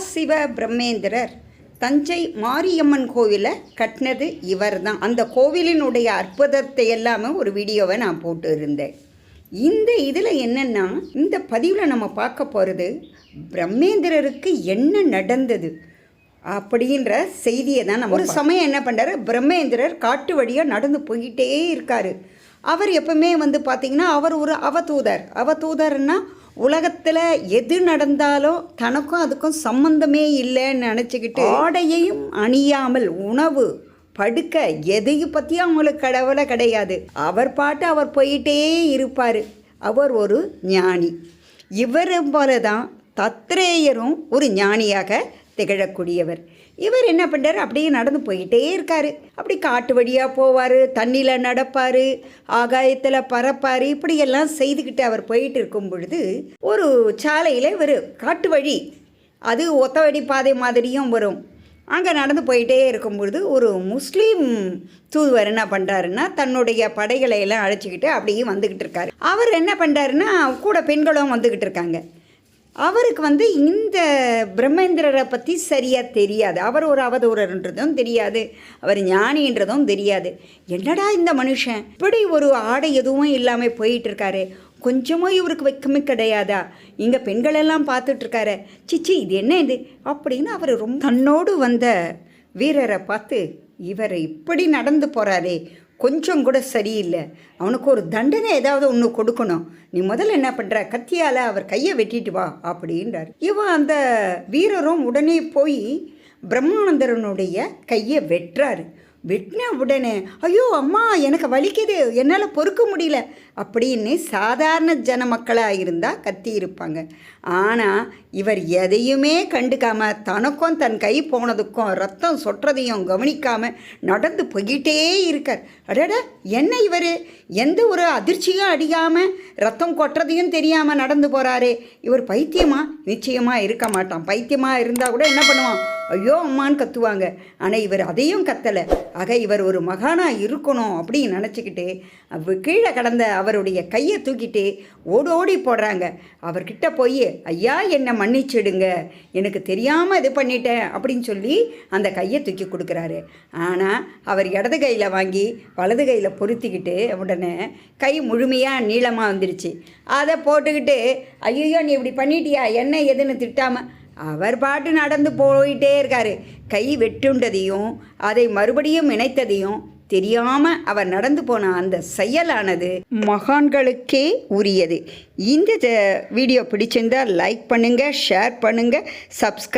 சிவ பிரம்மேந்திரர் தஞ்சை மாரியம்மன் கோவிலை கட்டினது இவர் தான் அந்த கோவிலினுடைய அற்புதத்தை எல்லாமே ஒரு வீடியோவை நான் போட்டு இருந்தேன் இந்த இதில் என்னென்னா இந்த பதிவில் நம்ம பார்க்க போகிறது பிரம்மேந்திரருக்கு என்ன நடந்தது அப்படின்ற செய்தியை தான் நம்ம ஒரு சமயம் என்ன பண்ணுறாரு பிரம்மேந்திரர் காட்டு வழியாக நடந்து போய்கிட்டே இருக்காரு. அவர் எப்பவுமே வந்து பார்த்திங்கன்னா அவர் ஒரு அவதூதர். அவதூதர்னா உலகத்தில் எது நடந்தாலும் தனக்கும் அதுக்கும் சம்மந்தமே இல்லைன்னு நினச்சிக்கிட்டு ஆடையையும் அணியாமல் உணவு படுக்க எதையும் பற்றியும் அவங்களுக்கு கடவுளை கிடையாது. அவர் பாட்டு அவர் போயிட்டே இருப்பார். அவர் ஒரு ஞானி. இவர் போல தான் தத்ரேயரும் ஒரு ஞானியாக திகழக்கூடியவர். இவர் என்ன பண்ணுறாரு அப்படியே நடந்து போயிட்டே இருக்காரு. அப்படி காட்டு வழியாக போவார் தண்ணியில் நடப்பார் ஆகாயத்தில் பறப்பார் இப்படியெல்லாம் செய்துக்கிட்டு அவர் போயிட்டு இருக்கும் பொழுது ஒரு சாலையில் இவர் காட்டு வழி அது ஒத்தவடி பாதை மாதிரியும் வரும். அங்கே நடந்து போயிட்டே இருக்கும் பொழுது ஒரு முஸ்லீம் தூதுவர் என்ன பண்ணுறாருன்னா தன்னுடைய படைகளை எல்லாம் அழைச்சிக்கிட்டு அப்படியே வந்துக்கிட்டு இருக்காரு. அவர் என்ன பண்ணுறாருன்னா கூட பெண்களும் வந்துக்கிட்டு இருக்காங்க. அவருக்கு வந்து இந்த பிரம்மேந்திரரை பற்றி சரியாக தெரியாது. அவர் ஒரு அவதூறர்ன்றதும் தெரியாது. அவர் ஞானின்றதும் தெரியாது. என்னடா இந்த மனுஷன்? இப்படி ஒரு ஆடை எதுவும் இல்லாமல் போயிட்டு இருக்காரு கொஞ்சமும் இவருக்கு வைக்கமே கிடையாதா? இங்கே பெண்களெல்லாம் பார்த்துட்ருக்காரு. சிச்சி இது என்ன இது? அப்படின்னு அவர் ரொம்ப தன்னோடு வந்த வீரரை பார்த்து இவர் இப்படி நடந்து போகிறாரே கொஞ்சம் கூட சரியில்லை. அவனுக்கு ஒரு தண்டனை ஏதாவது ஒன்று கொடுக்கணும். நீ முதல்ல என்ன பண்ணுற கத்தியால் அவர் கையை வெட்டிட்டு வா அப்படின்றார். இவன் அந்த வீரரும் உடனே போய் பிரம்மானந்தரனுடைய கையை வெட்டுறாரு. வெட்டின உடனே ஐயோ அம்மா எனக்கு வலிக்குது என்னால் பொறுக்க முடியல அப்படின்னு சாதாரண ஜன மக்களாக இருந்தால் கத்தி இருப்பாங்க. ஆனால் இவர் எதையுமே கண்டுக்காம தனக்கும் தன் கை போனதுக்கும் ரத்தம் சொட்டுறதையும் கவனிக்காமல் நடந்து போய்கிட்டே இருக்கார். அடட என்ன இவர்? எந்த ஒரு அதிர்ச்சியும் அடியாமல் ரத்தம் கொட்டுறதையும் தெரியாமல் நடந்து போகிறாரே இவர் பைத்தியமா? நிச்சயமாக இருக்க மாட்டான். பைத்தியமாக இருந்தால் கூட என்ன பண்ணுவான்? ஐயோ அம்மான்னு கத்துவாங்க. ஆனால் இவர் அதையும் கத்தலை. ஆக இவர் ஒரு மகானாக இருக்கணும் அப்படின்னு நினச்சிக்கிட்டு கீழே கடந்த அவருடைய கையை தூக்கிட்டு ஓடோடி போடுறாங்க. அவர்கிட்ட போய் ஐயா என்னை மன்னிச்சிடுங்க. எனக்கு தெரியாமல் இது பண்ணிட்டேன் அப்படின்னு சொல்லி அந்த கையை தூக்கி கொடுக்குறாரு. ஆனால் அவர் இடது கையில் வாங்கி வலது கையில் பொருத்திக்கிட்டு உடனே கை முழுமையாக நீளமாக வந்துடுச்சு அதை போட்டுக்கிட்டு ஐயோ நீ இப்படி பண்ணிட்டியா? என்ன எதுன்னு திட்டாமல் அவர் பாட்டு நடந்து போயிட்டே இருக்காரு. கை வெட்டுண்டதையும் அதை மறுபடியும் இணைத்ததையும் தெரியாம அவர் நடந்து போன அந்த செயலானது மகான்களுக்கே உரியது. இந்த வீடியோ பிடிச்சிருந்தா லைக் பண்ணுங்க ஷேர் பண்ணுங்க சப்ஸ்கிரைப்